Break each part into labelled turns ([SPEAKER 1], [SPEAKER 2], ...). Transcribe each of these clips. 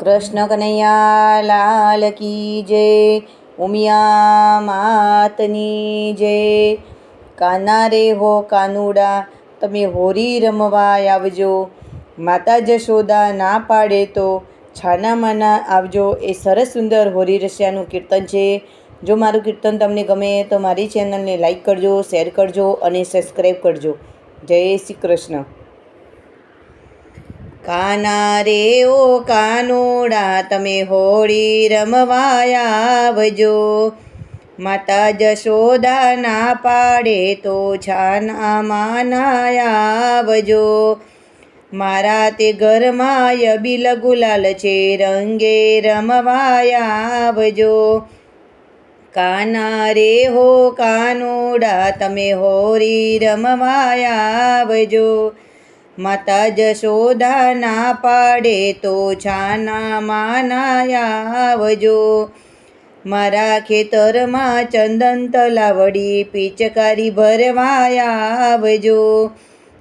[SPEAKER 1] કૃષ્ણ કનૈયા લાલ કી જય, ઉમિયા માતની જય. કાના રે હો કાનુડા, તમે હોરી રમવા આવજો. માતા જશોદા ના પાડે તો છાના માના આવજો. એ સરસ સુંદર હોરી રસિયાનું કીર્તન છે. જો મારું કીર્તન તમને ગમે તો મારી ચેનલને લાઈક કરજો શેર કરજો અને સબસ્ક્રાઈબ કરજો. જય શ્રી કૃષ્ણ. કાના રે ઓ કાનોડા, તમે હોળી રમવાયા આવજો. માતા જશોદા ના પાડે તો છાના માનાયા આવજો. મારા તે ઘરમાં યબીલ ગુલાલ છે, રંગે રમવાયા આવજો. કાના રે હો કાનોડા, તમે હોરી રમવાયા આવજો. માતા જશોદા ના પાડે તો છાના માના આવજો. મારા ખેતરમાં ચંદન તલાવડી, પિચકારી ભરવા આવજો.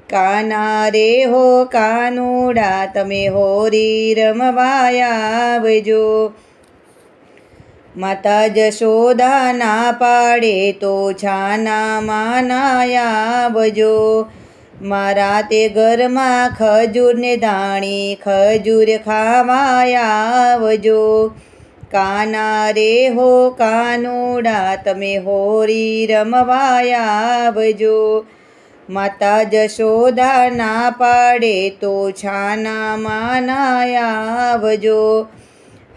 [SPEAKER 1] કાના રે હો કાનુડા, તમે હોરી રમવાયા આવજો. માતા જશોદા ના પાડે તો છાના માનાયા આવજો. મારા તે ઘરમાં ખજૂરને દાણી ખજૂર ખાવાયા આવજો. કાના રે હો કાનુડા, તમે હોરી રમવાયા આવજો. માતા જશોદા ના પાડે તો છાના માના આવજો.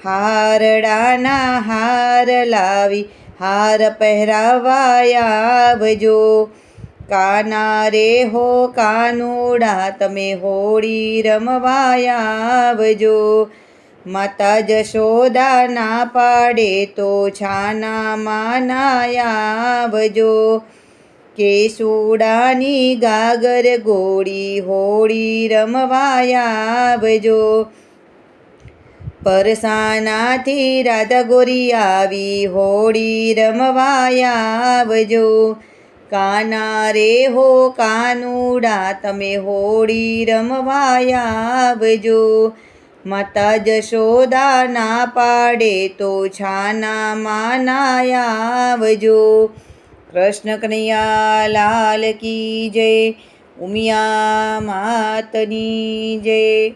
[SPEAKER 1] હારડાના હાર લાવી, હાર પહેરાવાયા આવજો. કાના રે હો કાનુડા, તમે હોળી રમવાયા આવજો. માતા જશોદા ના પાડે તો છાના માના આવજો. કેસુડાની ગાગર ગોળી હોળી રમવાયા આવજો. પરસાનાથી રાધા ગોરી આવી હોળી રમવાયા આવજો. કાના રે હો કાનુડા, તમે હોળી રમવા આવજો. માતા જશોદા ના પાડે તો છાના માના આવજો. કૃષ્ણ કનૈયા લાલ કી જય, ઉમિયા માતની જય.